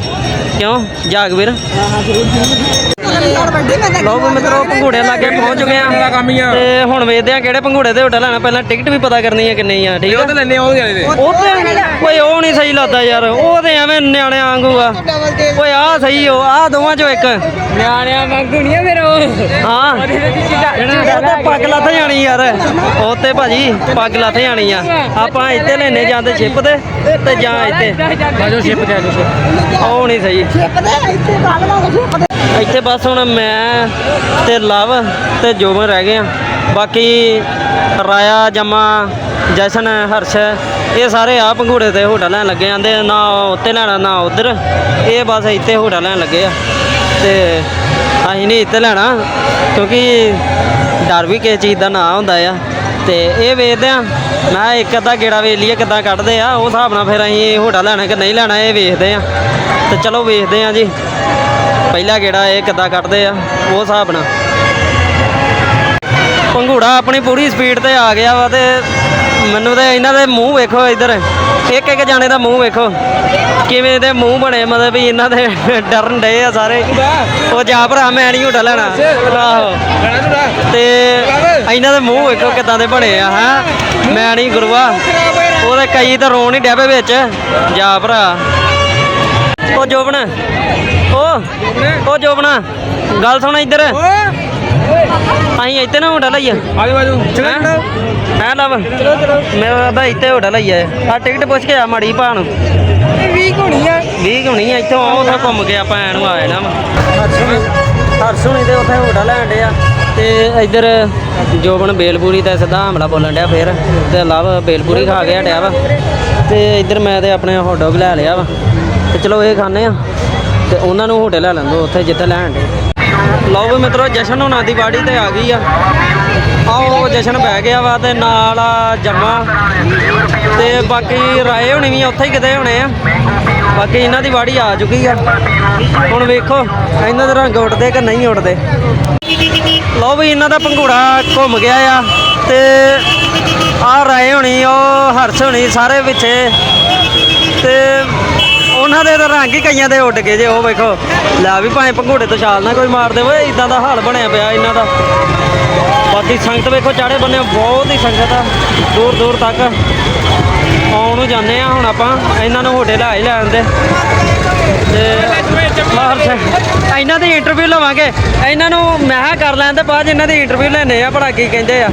ਕਿਉਂ? ਜਾਗਵੀਰ। ਲੋ ਵੀ ਮਿੱਤਰੋ ਪੰਗੂੜੇ ਲਾਗੇ ਪਹੁੰਚ ਚੁੱਕੇ ਆ। ਤੇ ਹੁਣ ਵੇਖਦੇ ਆ ਕਿਹੜੇ ਪੰਗੂੜੇ ਤੇ ਹੋਟਲ ਲੈਣਾ ਪਹਿਲਾਂ ਟਿਕਟ ਵੀ ਪਤਾ ਕਰਨੀ ਹੈ ਕਿੰਨੀ ਆ ਠੀਕ ਆ? ਲੈਣੇ ਉਹ ਜਾਂਦੇ ਉਹ ਤੇ ਓਏ ਉਹ ਨਹੀਂ ਸਹੀ ਲੱਗਦਾ ਯਾਰ। ਉਹ ਤੇ ਐਵੇਂ ਨਿਆਣਿਆਂ ਵਾਂਗੂ ਆ। ਓਏ ਆ ਸਹੀ ਹੋ ਆ ਦੋਵਾਂ ਚੋਂ ਇੱਕ। ਨਿਆਣਿਆਂ ਵਾਂਗੂ ਨਹੀਂ ਫਿਰ ਉਹ। ਹਾਂ। ਉਹ ਤੇ ਪੱਗ ਲੱਥ ਜਾਣੀ ਯਾਰ। ਉਹ ਤੇ ਭਾਜੀ ਪੱਗ ਲੱਥ ਜਾਣੀ ਆ। ਆਪਾਂ ਇੱਥੇ ਲੈਨੇ ਜਾਂਦੇ ਸ਼ਿਪ ਤੇ ਤੇ ਜਾਂ ਇੱਥੇ। ਆਜੋ ਸ਼ਿਪ ਤੇ ਆਜੋ ਉਹ ਨਹੀਂ ਸਹੀ। ਇੱਥੇ ਇੱਥੇ ਬਸ ਹੁਣ ਮੈਂ ਤੇ ਲਵ ਤੇ ਜੋਬਨ ਰਹਿ ਗਏ ਆ। ਬਾਕੀ ਰਾਇਆ, ਜਮਾ, ਜਸ਼ਨ, ਹਰਸ਼, ਇਹ ਸਾਰੇ ਆ ਪੰਘੂੜੇ ਤੇ ਹੋਟਲ ਲੈਣ ਲੱਗੇ ਜਾਂਦੇ ਨਾ ਉੱਤੇ ਲੈਣਾ, ਨਾ ਉਧਰ। ਇਹ ਬਸ ਇੱਥੇ ਹੋਟਲ ਲੈਣ ਲੱਗੇ ਆ। ਤੇ ਅਸੀਂ ਨਹੀਂ ਇੱਥੇ ਲੈਣਾ, ਕਿਉਂਕਿ ਡਰ ਵੀ ਕਿਸੇ ਚੀਜ਼ ਦਾ ਨਾ ਹੁੰਦਾ ਆ। ਤੇ ਇਹ ਵੇਖਦੇ ਆ, ਮੈਂ ਇੱਕ ਅੱਧਾ ਗੇੜਾ ਵੇਖ ਲਈਏ ਕਿੱਦਾਂ ਕੱਢਦੇ ਆ। ਉਹ ਹਿਸਾਬ ਨਾਲ ਫਿਰ ਅਸੀਂ ਹੋਟਲ ਲੈਣਾ ਕਿ ਨਹੀਂ ਲੈਣਾ, ਇਹ ਵੇਖਦੇ ਆ। ਤੇ ਚਲੋ ਵੇਖਦੇ ਆ ਜੀ। ਪਹਿਲਾ ਗੇੜਾ ਇਹ ਕਿੱਦਾਂ ਕੱਢਦੇ ਆ, ਉਹ ਹਿਸਾਬ ਨਾਲ। ਪੰਘੂੜਾ ਆਪਣੀ ਪੂਰੀ ਸਪੀਡ ਤੇ ਆ ਗਿਆ ਵਾ ਤੇ ਮੈਨੂੰ ਤੇ ਇਹਨਾਂ ਦੇ ਮੂੰਹ ਵੇਖੋ ਇੱਧਰ। ਇੱਕ ਇੱਕ ਜਾਣੇ ਦਾ ਮੂੰਹ ਵੇਖੋ। ਕਿਵੇਂ ਦੇ ਮੂੰਹ ਬਣੇ, ਮਤਲਬ ਵੀ ਇਹਨਾਂ ਦੇ ਡਰਨ ਡਏ ਆ ਸਾਰੇ। ਉਹ ਜਾ ਭਰਾ, ਮੈਂ ਨਹੀਂ ਝੂਟਾ ਲੈਣਾ। ਆਹੋ। ਤੇ ਇਹਨਾਂ ਦੇ ਮੂੰਹ ਵੇਖੋ ਕਿਦਾਂ ਦੇ ਬਣੇ ਆ, ਹੈ? ਮੈਂ ਨਹੀਂ ਗੁਰੂਆ। ਉਹਦੇ ਕਈ ਤਾਂ ਰੋਣ ਹੀ ਡੈਬੇ ਵਿੱਚ। ਜਾ ਭਰਾ। ਉਹ ਜੋਬਨ। ਉਹ ਉਹ ਜੋਬਨ ਗੱਲ ਸੁਣ ਇੱਧਰ। ਅਸੀਂ ਇੱਥੇ ਨਾ ਹੋਟਲ ਲਈਏ ਆਜੋ ਆਜੋ। ਹੈ? ਲਵ? ਮੇਰਾ ਤਾਂ ਇੱਥੇ ਹੋਟਲ ਲਈਏ ਆ। ਟਿਕਟ ਪੁੱਛ ਕੇ ਆ ਮਾੜੀ ਭਾ ਨੂੰ। 20 ਹੋਣੀ ਆ। 20 ਹੋਣੀ ਆ ਇੱਥੋਂ ਉੱਥੇ ਘੁੰਮ ਕੇ ਆਪਾਂ ਐਨ ਨੂੰ ਆ ਜਾਣਾ ਵਾ ਹਰਸੁਣੀ ਦੇ ਉੱਥੇ ਹੋਟਲ ਲੈਣ ਡੇ ਆ। ਤੇ ਇੱਧਰ ਜੋਬਨ ਬੇਲਪੂਰੀ ਤੇ ਸਿੱਧਾ ਹਮਲਾ ਬੋਲਣ ਡਿਆ ਫੇਰ। ਤੇ ਲਵ ਬੇਲਪੂਰੀ ਖਾ ਗਿਆ ਡਿਆ ਵਾ। ਤੇ ਇੱਧਰ ਮੈਂ ਤੇ ਆਪਣੇ ਹੌਟ ਡੌਗ ਲੈ ਲਿਆ ਵਾ। ਤੇ ਚਲੋ ਇਹ ਖਾਣੇ ਆ। ਤੇ ਉਹਨਾਂ ਨੂੰ ਹੋਟਲ ਲੈ ਲੈਂਦੋ, ਉੱਥੇ ਜਿੱਥੇ ਲੈਣ ਡੇ ਲਓ ਵੀ ਮਿੱਤਰੋ, ਜਸ਼ਨ ਹੋਣਾ ਦੀ ਬਾੜੀ ਤੇ ਆ ਗਈ ਆ। ਆਓ ਜਸ਼ਨ ਬਹਿ ਗਿਆ ਵਾ ਤੇ ਨਾਲ ਆ ਜੰਮਾ। ਤੇ ਬਾਕੀ ਰਾਏ ਹੋਣੀ ਵੀ ਉੱਥੇ ਹੀ ਕਿਤੇ ਹੋਣੇ ਆ। ਬਾਕੀ ਇਹਨਾਂ ਦੀ ਵਾੜੀ ਆ ਚੁੱਕੀ ਆ। ਹੁਣ ਵੇਖੋ, ਇਹਨਾਂ ਦੇ ਰੰਗ ਉੱਡਦੇ ਕਿ ਨਹੀਂ ਉੱਡਦੇ। ਲਓ ਵੀ ਇਹਨਾਂ ਦਾ ਪੰਘੂੜਾ ਘੁੰਮ ਗਿਆ ਆ ਤੇ ਆ ਰਾਏ ਹੋਣੀ, ਉਹ ਹਰਸ਼ ਹੋਣੀ ਸਾਰੇ ਪਿੱਛੇ। ਤੇ ਉਹਨਾਂ ਦੇ ਤਾਂ ਰੰਗ ਹੀ ਕਈਆਂ ਦੇ ਉੱਡ ਗਏ ਜੇ, ਉਹ ਵੇਖੋ। ਲੈ ਵੀ ਭਾਵੇਂ ਪੰਘੂੜੇ ਤੋਂ ਛਾਲ ਨਾ ਕੋਈ ਮਾਰ ਦੇਵੇ ਇਦਾਂ ਦਾ ਹਾਲ ਬਣਿਆ ਪਿਆ ਇਹਨਾਂ ਦਾ। ਬਾਕੀ ਸੰਗਤ ਵੇਖੋ ਚਾੜੇ ਬੰਨੇ ਬਹੁਤ ਹੀ ਸੰਗਤ ਆ, ਦੂਰ ਦੂਰ ਤੱਕ। ਆਉਣ ਨੂੰ ਜਾਂਦੇ ਆ ਹੁਣ ਆਪਾਂ, ਇਹਨਾਂ ਨੂੰ ਹੋਟਲ ਆ ਹੀ ਲੈਣ ਦੇ। ਤੇ ਬਾਹਰ ਸੇ ਇਹਨਾਂ ਦੀ ਇੰਟਰਵਿਊ ਲਵਾਂਗੇ। ਇਹਨਾਂ ਨੂੰ ਮੈਂ ਕਰ ਲੈਣ ਤੇ ਬਾਅਦ ਇਹਨਾਂ ਦੀ ਇੰਟਰਵਿਊ ਲੈਣੇ ਆ, ਭਲਾ ਕੀ ਕਹਿੰਦੇ ਆ।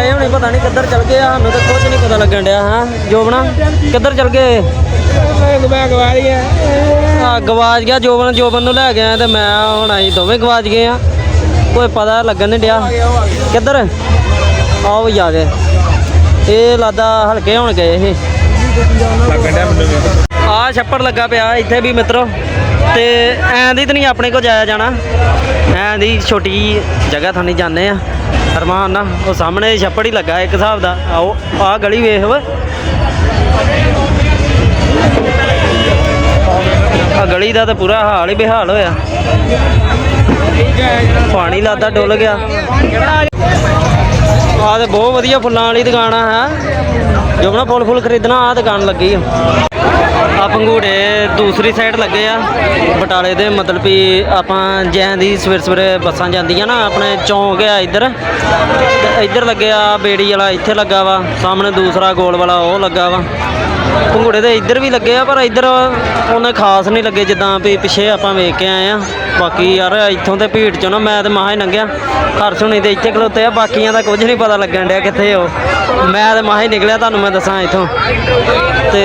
ਰਾਏ ਹੁਣੀ ਪਤਾ ਨਹੀਂ ਕਿੱਧਰ ਚਲ ਗਏ ਆ ਸਾਨੂੰ ਤਾਂ ਕੁਝ ਨਹੀਂ ਪਤਾ ਲੱਗਣ ਡਿਆ ਹਾਂ। ਜੋਬਣਾ ਕਿੱਧਰ ਚਲ ਗਏ? ਮੈਂ ਗਵਾ ਰਹੀ ਆ ਗਵਾਚ ਗਿਆ ਜੋਬਨ ਜੋਬਨ ਨੂੰ ਲੈ ਗਿਆ ਤੇ ਮੈਂ ਹੁਣ ਅਸੀਂ ਦੋਵੇਂ ਗਵਾਚ ਗਏ ਆ। ਕੋਈ ਪਤਾ ਲੱਗਣ ਨਹੀਂ ਡਿਆ। ਕਿੱਧਰ? ਆਓ ਗਏ ਇਹ ਲਾਦਾ ਹਲਕੇ ਹੋਣ ਗਏ ਇਹ। ਆ ਛੱਪੜ ਲੱਗਾ ਪਿਆ ਇੱਥੇ ਵੀ ਮਿੱਤਰੋ। ਤੇ ਐਂ ਦੀ ਤਾਂ ਨਹੀਂ ਆਪਣੇ ਕੋ ਜਾਇਆ ਜਾਣਾ। ਐਂ ਦੀ ਛੋਟੀ ਜਗ੍ਹਾ ਥਾਣੀ ਜਾਂਦੇ ਆ। ਅਰਮਾਨ ਨਾ ਉਹ ਸਾਹਮਣੇ ਛੱਪੜ ਹੀ ਲੱਗਾ ਇੱਕ ਹਿਸਾਬ ਦਾ। ਆਓ ਆ ਗਲੀ ਵੇਖ ਓਏ। ਆ ਗਲੀ ਦਾ ਤਾਂ ਪੂਰਾ ਹਾਲ ਹੀ ਬਿਹਾਲ ਹੋਇਆ। ਪਾਣੀ ਲਾਦਾ ਡੁੱਲ ਗਿਆ। ਆ ਤੇ ਬਹੁਤ ਵਧੀਆ ਫੁੱਲਾਂ ਵਾਲੀ ਦੁਕਾਨ ਹੈ। ਜੋ ਨਾ ਫੁੱਲ ਫੁੱਲ ਖਰੀਦਣਾ ਆ ਦੁਕਾਨ ਲੱਗੀ ਆ। ਆ ਪੰਗੂੜੇ ਦੂਸਰੀ ਸਾਈਡ ਲੱਗੇ ਆ। ਬਟਾਲੇ ਦੇ ਮਤਲਬ ਕਿ ਆਪਾਂ ਜੈਨ ਦੀ ਸਵੇਰ ਸਵੇਰੇ ਬੱਸਾਂ ਜਾਂਦੀਆਂ ਨਾ, ਆਪਣੇ ਚੌਂਕ ਆ ਇੱਧਰ। ਤੇ ਇੱਧਰ ਲੱਗੇ ਆ ਬੇੜੀ ਵਾਲਾ, ਇੱਥੇ ਲੱਗਾ ਵਾ। ਸਾਹਮਣੇ ਦੂਸਰਾ ਗੋਲ ਵਾਲਾ, ਉਹ ਲੱਗਾ ਵਾ। ਪੰਗੂੜੇ ਦੇ ਇੱਧਰ ਵੀ ਲੱਗੇ ਆ, ਪਰ ਇੱਧਰ ਉਹਨੇ ਖਾਸ ਨਹੀਂ ਲੱਗੇ, ਜਿੱਦਾਂ ਵੀ ਪਿੱਛੇ ਆਪਾਂ ਵੇਖ ਕੇ ਆਏ ਆ। ਬਾਕੀ ਯਾਰ ਇੱਥੋਂ ਤੇ ਭੀੜ ਚੋਂ ਨਾ ਮੈਂ ਤੇ ਮਹਾ ਹੀ ਲੰਘਿਆ। ਹਰਸ਼ ਹੁਣੀ ਤੇ ਇੱਥੇ ਖਲੋਤੇ ਆ, ਬਾਕੀਆਂ ਦਾ ਕੁਝ ਨਹੀਂ ਪਤਾ ਲੱਗਣ ਡਿਆ ਕਿੱਥੇ ਉਹ। ਮੈਂ ਤੇ ਮਹਾ ਹੀ ਨਿਕਲਿਆ ਤੁਹਾਨੂੰ ਮੈਂ ਦੱਸਾਂ ਇੱਥੋਂ। ਤੇ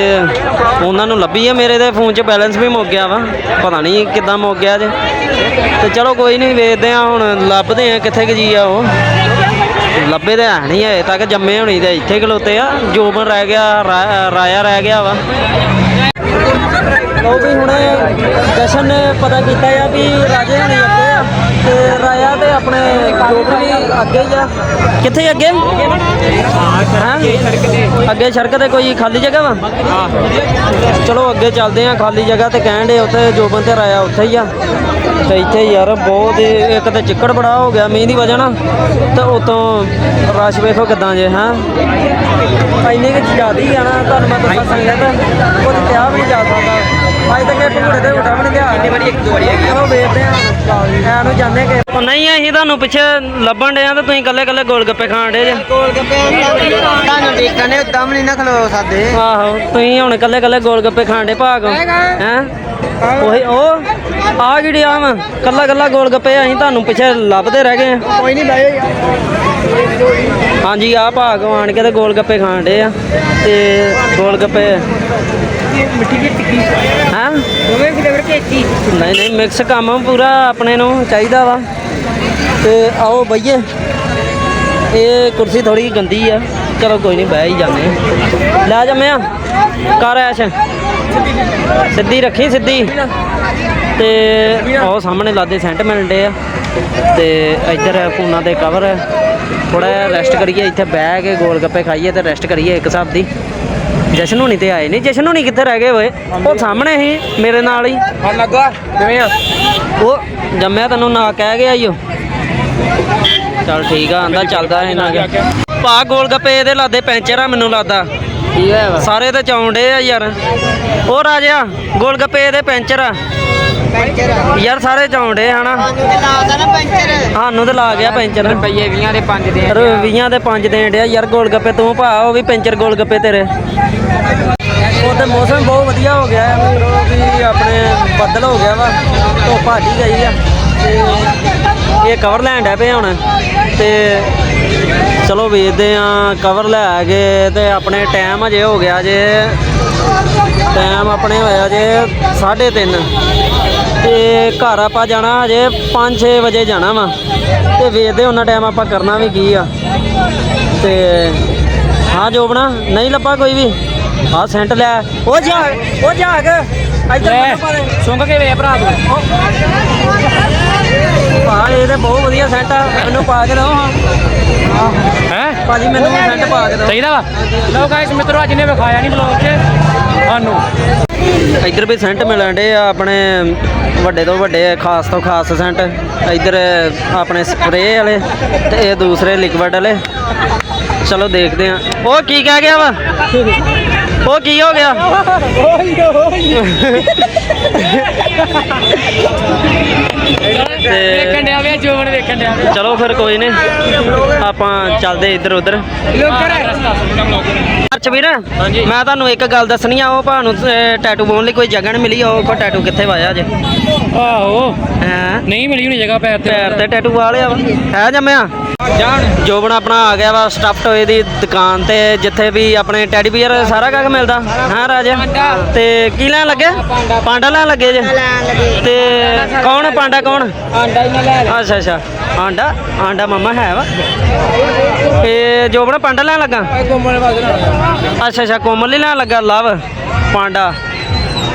ਉਹਨਾਂ ਨੂੰ ਲੱਭੀ ਆ ਮੇਰੇ ਦੇ ਫੋਨ 'ਚ ਬੈਲੈਂਸ ਵੀ ਮੁੱਕ ਗਿਆ ਵਾ। ਪਤਾ ਨਹੀਂ ਕਿੱਦਾਂ ਮੁੱਕ ਗਿਆ ਜੇ। ਤੇ ਚਲੋ ਕੋਈ ਨਹੀਂ ਵੇਖਦੇ ਆ ਹੁਣ, ਲੱਭਦੇ ਆ ਕਿੱਥੇ ਕੁ ਜੀ ਆ ਉਹ। ਲੱਭੇ ਤਾਂ ਹੈ ਨਹੀਂ ਹਜੇ ਤੱਕ, ਜੰਮੇ ਹੋਣੀ ਤੇ ਇੱਥੇ ਖਲੋਤੇ ਆ। ਜੋਬਨ ਰਹਿ ਗਿਆ ਰਾਇਆ ਰਹਿ ਗਿਆ ਵਾ। ਉਹ ਵੀ ਹੁਣੇ ਜਸ਼ਨ ਨੇ ਪਤਾ ਕੀਤਾ ਆ ਵੀ ਰਾਜੇ ਹੁਣੀ ਅੱਗੇ ਆ ਤੇ ਰਾਇਆ ਤੇ ਆਪਣੇ ਜੋਬਨ ਵੀ ਅੱਗੇ ਹੀ ਆ। ਕਿੱਥੇ ਅੱਗੇ? ਹਾਂ? ਅੱਗੇ ਸੜਕ ਤੇ ਕੋਈ ਖਾਲੀ ਜਗ੍ਹਾ ਵਾ? ਚਲੋ ਅੱਗੇ ਚੱਲਦੇ ਆ ਖਾਲੀ ਜਗ੍ਹਾ ਤੇ ਕਹਿਣ ਦੇ ਉੱਥੇ ਜੋਬਨ ਤੇ ਰਾਇਆ ਉੱਥੇ ਹੀ ਆ। ਤੇ ਇੱਥੇ ਯਾਰ ਬਹੁਤ ਹੀ- ਇੱਕ ਤਾਂ ਚਿੱਕੜ ਬੜਾ ਹੋ ਗਿਆ ਮੀਂਹ ਦੀ ਵਜ੍ਹਾ ਨਾਲ। ਤੇ ਉਤੋਂ ਰਸ਼ ਵੇਖੋ ਕਿਦਾਂ ਜੇ, ਹਾਂ? ਇੰਨੇ ਕਿ ਹੀ ਆ ਨਾ, ਤੁਹਾਨੂੰ ਮੈਂ ਦੱਸਾਂ ਸੰਗਤ ਕੁਝ ਕਿਹਾ ਵੀ ਨਹੀਂ ਜਾ ਸਕਦਾ। ਅੱਜ ਤੱਕ ਇਹ ਭੂੜੇ ਦੇ ਉਠਾ ਵੀ ਨਹੀਂ ਗਿਆ। ਇੰਨੀ ਵਾਰੀ ਇੱਕ ਦੋ ਵਾਰੀ ਹੈਗੀ ਚਲੋ ਵੇਖਦੇ ਆ। ਐ ਨੂੰ ਜਾਂਦੇ ਕਿ ਉਹ ਨਹੀਂ ਅਸੀਂ ਤੁਹਾਨੂੰ ਪਿੱਛੇ ਲੱਭਣ ਡਿਆ ਤੇ ਤੁਸੀਂ ਇਕੱਲੇ ਇਕੱਲੇ ਗੋਲ ਗੱਪੇ ਖਾਣ ਡੇ ਜੇ। ਕੋਲ ਗੱਪੇ ਤੁਹਾਨੂੰ ਦੇਖਣੇ ਦਮ ਨਹੀਂ ਨਾ ਖਲੋ ਸਕਦੇ। ਆਹੋ ਤੁਸੀਂ ਹੁਣ ਇਕੱਲੇ ਇਕੱਲੇ ਗੋਲ ਗੱਪੇ ਖਾਣ ਡੇ ਭਾਗ। ਹੈ? ਉਹੀ ਉਹ ਆ ਜਿਹੜੀ ਆ ਵਾ? ਕੱਲਾ ਕੱਲਾ ਗੋਲ ਗੱਪੇ ਅਸੀਂ ਤੁਹਾਨੂੰ ਪਿੱਛੇ ਲੱਭਦੇ ਰਹਿ ਗਏ ਆ। ਕੋਈ ਨਹੀਂ ਬਾਈ ਹਾਂਜੀ ਆ ਭਾਗ ਆਣ ਕੇ ਤੇ ਗੋਲ ਗੱਪੇ ਖਾਣ ਡੇ ਆ। ਤੇ ਗੋਲ ਗੱਪੇ ਹਾਂ। ਦੋਵੇਂ ਫਲੇਵਰ ਕੇਕੀ ਨਹੀਂ ਨਹੀਂ ਮਿਕਸ ਕੰਮ ਆ ਪੂਰਾ ਆਪਣੇ ਨੂੰ ਚਾਹੀਦਾ ਵਾ। ਤੇ ਆਓ ਬਈਏ। ਇਹ ਕੁਰਸੀ ਥੋੜੀ ਗੰਦੀ ਆ। ਚਲੋ ਕੋਈ ਨਹੀਂ ਬਹਿ ਹੀ ਜਾਂਦੇ ਆ। ਲੈ ਜੰਮਿਆ ਕਰ ਐਸ਼। ਸਿੱਧੀ ਰੱਖੀ ਸਿੱਧੀ। ਤੇ ਉਹ ਸਾਹਮਣੇ ਲਾਦੇ ਸੈਂਟ ਮਿਲਦੇ ਆ। ਤੇ ਇੱਧਰ ਫੋਨਾਂ ਦੇ ਕਵਰ ਥੋੜਾ ਰੈਸਟ ਕਰੀਏ। ਇੱਥੇ ਬਹਿ ਕੇ ਗੋਲ ਗੱਪੇ ਖਾਈਏ ਤੇ ਰੈਸਟ ਕਰੀਏ ਇੱਕ ਹਿਸਾਬ ਦੀ। ਜਸ਼ਨ ਹੋਣੀ ਤੇ ਆਏ ਨਹੀਂ ਜਸ਼ਨ ਹੋਣੀ ਕਿੱਥੇ ਰਹਿ ਗਏ ਓਏ? ਉਹ ਸਾਹਮਣੇ ਹੀ ਮੇਰੇ ਨਾਲ ਹੀ। ਹਾਂ ਲੱਗਾ ਕਿਵੇਂ ਆ? ਉਹ ਜੰਮਿਆ ਤੈਨੂੰ ਨਾ ਕਹਿ ਗਿਆ ਈਓ ਚੱਲ ਠੀਕ ਆ ਆਂਦਾ ਚੱਲਦਾ ਇਹਨਾਂ ਕੇ ਭਾ ਗੋਲ ਗੱਪੇ ਇਹਦੇ ਲਾਦੇ ਪੈਂਚਰ ਆ ਮੈਨੂੰ ਲੱਗਦਾ ਕੀ ਹੈ ਸਾਰੇ ਤੇ ਚੌਂਡੇ ਆ ਯਾਰ। ਉਹ ਰਾਜਾ ਗੋਲ ਗੱਪੇ ਇਹਦੇ ਪੈਂਚਰ ਆ। ਪੈਂਚਰ ਯਾਰ ਸਾਰੇ ਚੌਂਡੇ ਹਨਾ? ਸਾਨੂੰ ਤੇ ਲਾਦਾ ਨਾ ਪੈਂਚਰ। ਸਾਨੂੰ ਤੇ ਲਾ ਗਿਆ ਪੈਂਚਰ। ਰੁਪਈਏ 20 ਦੇ 5 ਦੇ ਯਾਰ 20 ਦੇ 5 ਦੇਣ ਡਿਆ। ਯਾਰ ਗੋਲ ਗੱਪੇ ਤੂੰ ਭਾ ਉਹ ਵੀ ਪੈਂਚਰ ਗੋਲ ਗੱਪੇ ਤੇਰੇ। ਉਹ ਮੌਸਮ ਬਹੁਤ ਵਧੀਆ ਹੋ ਗਿਆ ਹੈ, ਮਤਲਬ ਵੀ ਆਪਣੇ ਬੱਦਲ ਹੋ ਗਿਆ ਵਾ, ਧੁੱਪ ਹਟ ਹੀ ਗਈ ਆ, ਤੇ ਇਹ ਕਵਰ ਲੈਣ ਡੈ ਪਏ ਹੁਣ, ਤੇ ਚਲੋ ਵੇਚਦੇ ਆ ਕਵਰ ਲੈ ਕੇ ਤੇ ਆਪਣੇ ਟਾਈਮ ਅਜੇ ਹੋ ਗਿਆ ਜੇ ਟਾਈਮ ਆਪਣੇ ਹੋਇਆ ਜੇ 3:30 ਤੇ ਘਰ ਆਪਾਂ ਜਾਣਾ ਅਜੇ 5-6 ਵਜੇ ਜਾਣਾ ਵਾ, ਤੇ ਵੇਖਦੇ ਉਹਨਾਂ ਟਾਈਮ ਆਪਾਂ ਕਰਨਾ ਵੀ ਕੀ ਆ, ਤੇ ਹਾਂ ਜੋਬਣਾ ਨਹੀਂ ਲੱਭਾ ਕੋਈ ਵੀ? ਆ ਸੈਂਟ ਲੈ। ਉਹ ਜਾ ਉਹ ਜਾਗ ਇੱਧਰ ਮੈਨੂੰ ਪਾ ਦੇ। ਸੁੰਘ ਕੇ ਵੇ ਭਰਾ ਤੂੰ। ਹਾਂ ਇਹ ਤੇ ਬਹੁਤ ਵਧੀਆ ਸੈਂਟ ਆ। ਮੈਨੂੰ ਪਾ ਕੇ ਦਿਓ ਹਾਂ। ਹੈ? ਭਾਜੀ ਮੈਨੂੰ ਵੀ ਸੈਂਟ ਪਾ ਕੇ ਦਿਓ। ਚਾਹੀਦਾ ਵਾ। ਲਓ ਗਾਇਸ ਮਿੱਤਰੋ ਅੱਜ ਨੇ ਵਿਖਾਇਆ ਨਹੀਂ ਬਲੌਗ 'ਚ। ਸਾਨੂੰ। ਇੱਧਰ ਵੀ ਸੈਂਟ ਮਿਲਣ ਡੇ ਆ ਆਪਣੇ ਵੱਡੇ ਤੋਂ ਵੱਡੇ ਖਾਸ ਤੋਂ ਖਾਸ ਸੈਂਟ। ਇੱਧਰ ਆਪਣੇ ਸਪਰੇਅ ਵਾਲੇ ਤੇ ਇਹ ਦੂਸਰੇ ਲਿਕਵਿਡ ਵਾਲੇ। ਚਲੋ ਦੇਖਦੇ ਆ। ਉਹ ਕੀ ਕਹਿ ਗਿਆ ਵਾ? ਉਹ ਕੀ ਹੋ ਗਿਆ? [laughs] ਤੇ ਵੇਖਣ ਡਿਆ ਵੇ ਜੋਬਨ ਵੇਖਣ ਡਿਆ ਵੇ। ਚਲੋ ਫਿਰ ਕੋਈ ਨਹੀਂ ਆਪਾਂ ਚੱਲਦੇ ਇੱਧਰ ਉੱਧਰ। ਲੋਕਰ। ਅੱਛਾ ਵੀਰ ਮੈਂ ਤੁਹਾਨੂੰ ਇੱਕ ਗੱਲ ਦੱਸਣੀ ਆ ਉਹ ਭਾ ਨੂੰ ਅਹ, ਟੈਟੂ ਪਾਉਣ ਲਈ ਕੋਈ ਜਗ੍ਹਾ ਨਹੀਂ ਮਿਲੀ ਉਹ ਕੋ ਟੈਟੂ ਕਿੱਥੇ ਵਾਇਆ ਜੇ? ਆਹੋ। ਹਾਂ? ਨਹੀਂ ਮਿਲੀ ਹੋਣੀ ਜਗ੍ਹਾ ਪੈਰ ਤੇ। ਪੈਰ ਤੇ ਟੈਟੂ ਵਾਲਿਆ ਵਾ। ਹੈ ਜੰਮਿਆ? ਜਾਣ। ਜੋਬਨ ਆਪਣਾ ਆ ਗਿਆ ਵਾ ਸਟਫ ਟੋਏ ਦੀ ਦੁਕਾਨ ਤੇ ਜਿੱਥੇ ਵੀ ਆਪਣੇ ਟੈਡੀ ਬੀਅਰ ਸਾਰਾ ਕੱਖ ਮਿਲਦਾ। ਹਾਂ ਰਾਜਾ? ਤੇ ਕੀ ਲੈਣ ਲੱਗੇ? ਪਾਂਡਾ। ਲੈਣ ਲੱਗੇ ਜੇ? ਤੇ ਕੌਣ ਪਾਂਡਾ ਕੌਣ? ਆਂਡਾ ਹੀ ਨਾ ਲੈ ਅੱਛਾ ਅੱਛਾ। ਆਂਡਾ ਆਂਡਾ ਮਮਾ ਹੈ ਵਾ। ਤੇ ਜੋਬਨ ਪਾਂਡਾ ਲੈਣ ਲੱਗਾ? ਕੋਮਲ ਅੱਛਾ ਅੱਛਾ ਕੋਮਲ ਲੈਣ ਲੱਗਾ ਲਵ ਪਾਂਡਾ।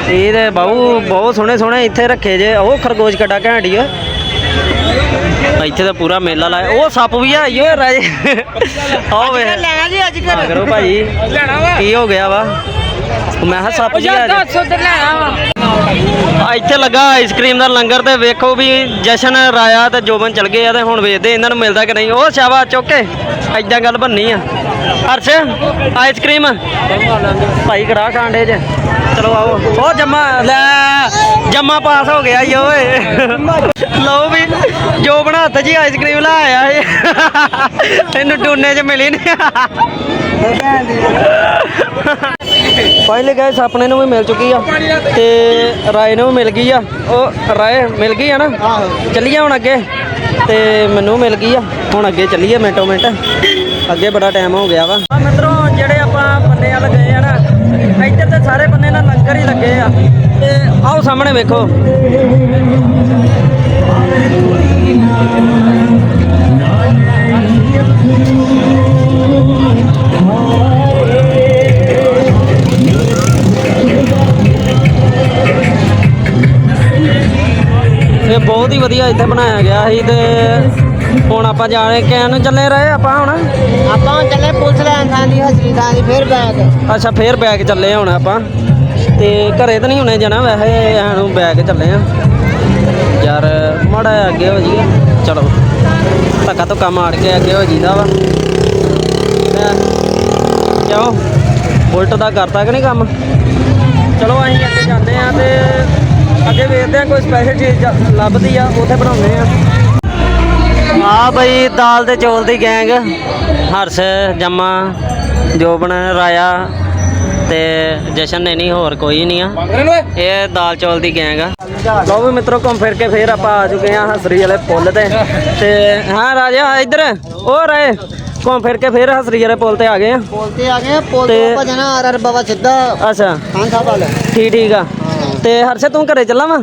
ਇਹ ਤੇ ਬਾਹੂ ਬਹੁਤ ਸੋਹਣੇ ਸੋਹਣੇ ਇੱਥੇ ਰੱਖੇ ਜੇ ਉਹ ਖਰਗੋਸ਼ ਕੱਡਾ ਘੈਂਟੀ ਓ ਇੱਥੇ ਤਾਂ ਪੂਰਾ ਮੇਲਾ ਲਾਇਆ। ਉਹ ਸੱਪ ਵੀ ਆ ਈਓ ਰਾਜੇ। ਆਓ ਵੇ ਲੈ ਜੀ ਅੱਜ ਆ ਕਰੋ ਭਾਈ ਲੈਣਾ ਕੀ ਹੋ ਗਿਆ ਵਾ? ਮੈਂ ਕਿਹਾ ਸੱਪ ਜੀ। ਆ ਦੱਸ ਉਧਰ ਲੈਣਾ ਵਾ ਆ। ਇੱਥੇ ਲੱਗਾ ਆਈਸਕ੍ਰੀਮ ਦਾ ਲੰਗਰ ਤੇ ਵੇਖੋ ਵੀ ਜਸ਼ਨ ਰਾਇਆ ਤੇ ਜੋਬਨ ਚਲ ਗਏ ਆ ਤੇ ਹੁਣ ਵੇਖਦੇ ਇਹਨਾਂ ਨੂੰ ਮਿਲਦਾ ਕਿ ਨਹੀਂ। ਉਹ ਸ਼ਾਬਾ ਚੁੱਕੇ ਐਦਾਂ ਗੱਲ ਬੰਨੀ ਆ। ਹਰਸ਼ ਆਈਸਕ੍ਰੀਮ ਭਾਈ ਕਰਾ ਕਾਂਡੇ ਚ ਚਲੋ ਆਓ। ਉਹ ਜੰਮਾ, ਲੈ, ਜੰਮਾ ਪਾਸ ਹੋ ਗਿਆ ਈ ਓਏ। ਲਓ ਵੀ, ਜੋ ਬਣਾ ਹੱਥ ਜੀ ਆਈਸਕ੍ਰੀਮ ਲਾ ਆਇਆ ਇਹ। ਤੈਨੂੰ ਟੂਨੇ ਚ ਮਿਲੀ ਨਹੀਂ ਫਾਈਨਲੀ ਗਾਇਸ ਆਪਣੇ ਨੂੰ ਵੀ ਮਿਲ ਚੁੱਕੀ ਆ ਤੇ ਰਾਏ ਨੂੰ ਵੀ ਮਿਲ ਗਈ ਆ। ਉਹ ਰਾਏ ਮਿਲ ਗਈ ਆ ਨਾ? ਚੱਲੀਏ ਹੁਣ ਅੱਗੇ। ਤੇ ਮੈਨੂੰ ਮਿਲ ਗਈ ਆ। ਹੁਣ ਅੱਗੇ ਚੱਲੀਏ ਮਿੰਟੋ ਮਿੰਟ। ਅੱਗੇ ਬੜਾ ਟਾਈਮ ਹੋ ਗਿਆ ਵਾ। ਆ ਮਿੱਤਰੋ, ਜਿਹੜੇ ਆਪਾਂ ਬੰਨੇ ਵੱਲ ਗਏ ਆ ਨਾ, ਇੱਧਰ ਤੇ ਸਾਰੇ ਬੰਨੇ ਨਾਲ ਲੰਗਰ ਹੀ ਲੱਗੇ ਆ। ਤੇ ਆਓ ਸਾਹਮਣੇ ਵੇਖੋ। ਇਹ ਬਹੁਤ ਹੀ ਵਧੀਆ ਇੱਥੇ ਬਣਾਇਆ ਗਿਆ ਸੀ ਤੇ ਹੁਣ ਆਪਾਂ ਜਾਣੇ ਕਹਿਣ ਨੂੰ ਚੱਲੇ ਰਹੇ ਆਪਾਂ ਹੁਣ? ਆਪਾਂ ਚੱਲੇ ਪੁਲਿਸ ਲੈਣ ਥਾਂ ਦੀ ਥਾਂ ਦੀ ਫੇਰ ਬੈਗ ਅੱਛਾ ਫੇਰ ਬੈਗ ਚੱਲੇ ਹੁਣ ਆਪਾਂ। ਤੇ ਘਰੇ ਤਾਂ ਨਹੀਂ ਹੁਣੇ ਜਾਣਾ ਵੈਸੇ ਸਾਨੂੰ ਬੈਗ ਚੱਲੇ ਆ। ਯਾਰ ਮਾੜਾ ਅੱਗੇ ਹੋ ਜੀ ਚਲੋ ਧੱਕਾ ਧੁੱਕਾ ਮਾਰ ਕੇ ਅੱਗੇ ਹੋ ਜੀਦਾ ਵਾ। ਕਿਉਂ? ਉਲਟ ਦਾ ਕਰਤਾ ਕਿ ਨਹੀਂ ਕੰਮ? ਚਲੋ ਅਸੀਂ ਅੱਗੇ ਜਾਂਦੇ ਆ ਤੇ ਅੱਗੇ ਵੇਖਦੇ ਆ ਕੋਈ ਸਪੈਸ਼ਲ ਚੀਜ਼ ਲੱਭਦੀ ਆ ਉੱਥੇ ਬਣਾਉਂਦੇ ਆ। ਆ ਬਈ ਦਾਲ ਤੇ ਚੌਲ ਦੀ ਗੈਂਗ ਹਰਸ਼ ਜੰਮਾ ਜੋਬਨ ਰਾਇਆ ਤੇ ਜਸ਼ਨ ਨੇ ਨਹੀਂ ਹੋਰ ਕੋਈ ਨਹੀਂ ਆ। ਇਹ ਦਾਲ ਚੌਲ ਦੀ ਗੈਂਗ ਆ। ਲਓ ਵੀ ਮਿੱਤਰੋ ਘੁੰਮ ਫਿਰ ਕੇ ਫੇਰ ਆਪਾਂ ਆ ਚੁੱਕੇ ਆ ਹਸਰੀ ਵਾਲੇ ਪੁੱਲ ਤੇ। ਤੇ ਹਾਂ ਰਾਜਾ ਇੱਧਰ ਉਹ ਰਹੇ ਘੁੰਮ ਫਿਰ ਕੇ ਫੇਰ ਹਸਰੀ ਵਾਲੇ ਪੁੱਲ ਤੇ ਆ ਗਏ ਆ। ਪੁਲ ਤੇ ਆ ਗਏ ਪੁਲ ਤੇ- ਆਪਾਂ ਜਾਣਾ ਆਰ ਆਰ ਬਾਬਾ ਸਿੱਧਾ ਅੱਛਾ। ਖਾਨ ਸਾਹਿਬ ਵਾਲੇ। ਠੀਕ ਠੀਕ ਆ। ਤੇ ਹਰਸ਼ ਤੂੰ ਘਰੇ ਚੱਲਾਂ ਵਾ?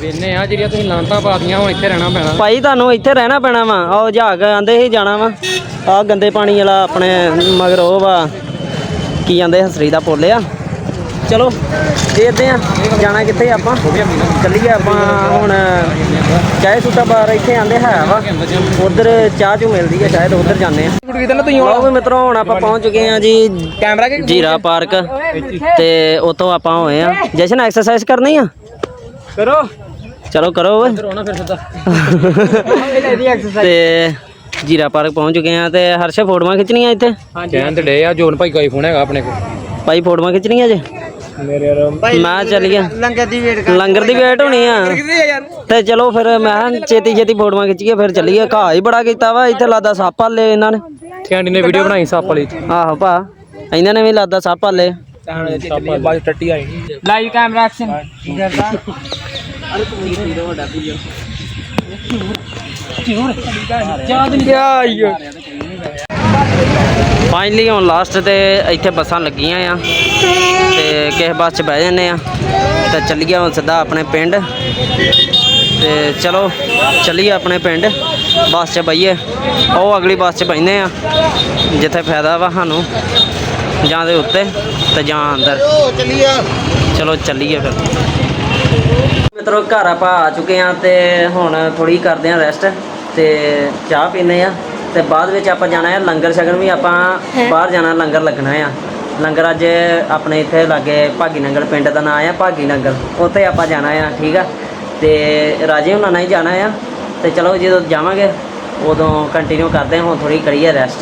ਵੇਨੇ ਆ ਜਿਹੜੀਆਂ ਤੁਸੀਂ ਲਾਂਤਾਂ ਪਾਦੀਆਂ ਹੁਣ ਇੱਥੇ ਰਹਿਣਾ ਪੈਣਾ। ਭਾਈ ਤੁਹਾਨੂੰ ਇੱਥੇ ਰਹਿਣਾ ਪੈਣਾ ਵਾ। ਆਓ ਜਹਾਗ ਆਂਦੇ ਹੀ ਜਾਣਾ ਵਾ। ਆ ਗੰਦੇ ਪਾਣੀ ਵਾਲਾ ਆਪਣੇ ਮਗਰ ਉਹ ਵਾ। ਕੀ ਜਾਂਦੇ ਹਸਰੀ ਦਾ ਪੁੱਲ ਆ। ਚਲੋ ਦੇਖਦੇ ਆ ਜਾਣਾ ਕਿੱਥੇ ਆਪਾਂ। ਚੱਲੀਏ ਆਪਾਂ ਹੁਣ ਚਾਹ ਸੁੱਟਾ ਬਾਰ ਇੱਥੇ ਆਂਦੇ ਹੈ ਵਾ ਉਧਰ ਚਾਹ ਚੂ ਮਿਲਦੀ ਆ ਸ਼ਾਇਦ ਉਧਰ ਜਾਂਦੇ ਆ ਲਓ ਵੀ ਮਿੱਤਰੋ ਹੁਣ ਆਪਾਂ ਪਹੁੰਚ ਚੁੱਕੇ ਆ ਜੀ ਕੈਮਰਾ ਕਿ ਜੀਰਾ ਪਾਰਕ। ਤੇ ਉਤੋਂ ਆਪਾਂ ਹੋਏ ਆ ਜਸ਼ਨ ਐਕਸਰਸਾਈਜ਼ ਕਰਨੀ ਆ? ਕਰੋ। ਚਲੋ ਕਰੋ ਓਏ। ਤੇ ਜੀਰਾ ਪਾਰਕ ਪਹੁੰਚ ਚੁੱਕੇ ਆ ਤੇ ਹਰਸ਼ ਫੋਟੋਆਂ ਖਿੱਚਣੀਆਂ ਇੱਥੇ? ਕਹਿਣ ਤੇ ਡੇ ਆ ਜੋਨ ਭਾਈ ਕੋਈ ਫੋਨ ਹੈਗਾ ਆਪਣੇ ਕੋਲ। ਭਾਈ ਫੋਟੋਆਂ ਖਿੱਚਣੀਆਂ ਜੇ? ਮੇਰੇ ਮੈਂ ਚੱਲ ਗਿਆ। ਲੰਗਰ ਦੀ ਵੇਟ ਕਰ। ਲੰਗਰ ਦੀ ਵੇਟ ਹੋਣੀ ਆ। ਤੇ ਚਲੋ ਫਿਰ ਮੈਂ ਛੇਤੀ ਛੇਤੀ ਫੋਟੋਆਂ ਖਿੱਚੀਏ ਫਿਰ ਚੱਲੀਏ। ਘਾਹ ਹੀ ਬੜਾ ਕੀਤਾ ਵਾ ਇੱਥੇ ਲਾਦਾ ਸੱਪ ਹਾਲੇ ਇਹਨਾਂ ਨੇ। ਖਿਆਂਡੀ ਨੇ ਵੀਡੀਓ ਬਣਾਈ ਸੱਪ ਵਾਲੀ। ਆਹੋ ਭਾ ਇਹਨਾਂ ਨੇ ਵੀ ਲਾਦਾ ਸੱਪ ਹਾਲੇ। ਸੱਪ ਬਾਜ ਟੱਟੀ ਆਈ ਲਾਈਵ ਕੈਮਰਾ ਐਕਸ਼ਨ ਫਾਈਨਲੀ ਹੁਣ ਲਾਸਟ ਤੇ ਇੱਥੇ ਬੱਸਾਂ ਲੱਗੀਆਂ ਆ। ਤੇ ਕਿਸੇ ਬੱਸ 'ਚ ਬਹਿ ਜੰਨੇ ਆ। ਤੇ ਚੱਲੀਏ ਹੁਣ ਸਿੱਧਾ ਆਪਣੇ ਪਿੰਡ। ਤੇ ਚਲੋ ਚੱਲੀਏ ਆਪਣੇ ਪਿੰਡ। ਬੱਸ 'ਚ ਬਈਏ। ਉਹ ਅਗਲੀ ਬੱਸ 'ਚ ਬੈਠਨੇ ਆ। ਜਿੱਥੇ ਫਾਇਦਾ ਵਾ ਸਾਨੂੰ। ਜਾਂ ਦੇ ਉੱਤੇ ਤੇ ਜਾਂ ਅੰਦਰ। ਚਲੋ ਚੱਲੀਏ ਫਿਰ। ਮਿੱਤਰੋ ਘਰ ਆਪਾਂ ਆ ਚੁੱਕੇ ਆ ਤੇ ਹੁਣ ਥੋੜੀ ਕਰਦੇ ਆ ਰੈਸਟ ਤੇ ਚਾਹ ਪੀਨੇ ਆ। ਤੇ ਬਾਅਦ ਵਿੱਚ ਆਪਾਂ ਜਾਣਾ ਹੈ ਲੰਗਰ ਛਕਣ ਵੀ ਆਪਾਂ ਬਾਹਰ ਜਾਣਾ ਲੰਗਰ ਲੱਗਣਾ ਆ। ਲੰਗਰ ਅੱਜ ਆਪਣੇ ਇੱਥੇ ਲਾਗੇ ਭਾਗੀ ਨੰਗਲ ਪਿੰਡ ਦਾ ਨਾਮ ਆ, ਭਾਗੀ ਨੰਗਲ। ਉੱਥੇ ਆਪਾਂ ਜਾਣਾ ਆ, ਠੀਕ ਆ? ਤੇ ਰਾਜੇ ਹੁਣਾਂ ਨਾਲ ਹੀ ਜਾਣਾ ਆ। ਤੇ ਚਲੋ ਜਦੋਂ ਜਾਵਾਂਗੇ, ਉਦੋਂ ਕੰਟੀਨਿਊ ਕਰਦੇ ਹਾਂ, ਹੁਣ ਥੋੜੀ ਕਰੀਏ ਰੈਸਟ